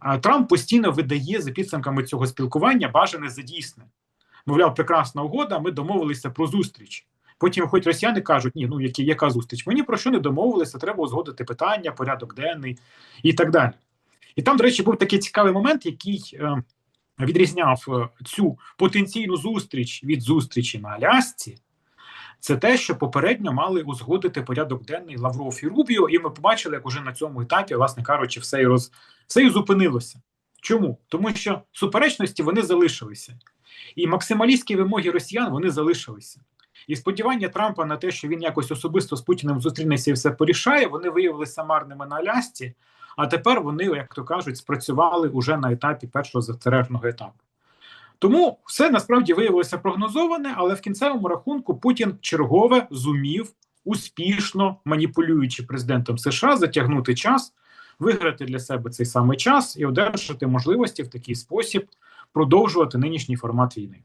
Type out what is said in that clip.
А Трамп постійно видає за підсумками цього спілкування бажане за дійсне. Мовляв, прекрасна угода, ми домовилися про зустріч. Потім, хоч росіяни кажуть, ні, ну які, яка зустріч? Ми ні про що не домовилися, треба узгодити питання, порядок денний і так далі. І там, до речі, був такий цікавий момент, який е, відрізняв е, цю потенційну зустріч від зустрічі на Алясці. Це те, що попередньо мали узгодити порядок денний Лавров і Рубіо, і ми побачили, як уже на цьому етапі, власне кажучи, все і роз все і зупинилося. Чому? Тому що суперечності вони залишилися, і максималістські вимоги росіян вони залишилися. І сподівання Трампа на те, що він якось особисто з Путіним зустрінеться і все порішає, вони виявилися марними на Алясці, а тепер вони, як то кажуть, спрацювали уже на етапі першого застережного етапу. Тому все насправді виявилося прогнозоване, але в кінцевому рахунку Путін чергове зумів успішно маніпулюючи президентом США затягнути час, виграти для себе цей самий час і одержати можливості в такий спосіб продовжувати нинішній формат війни.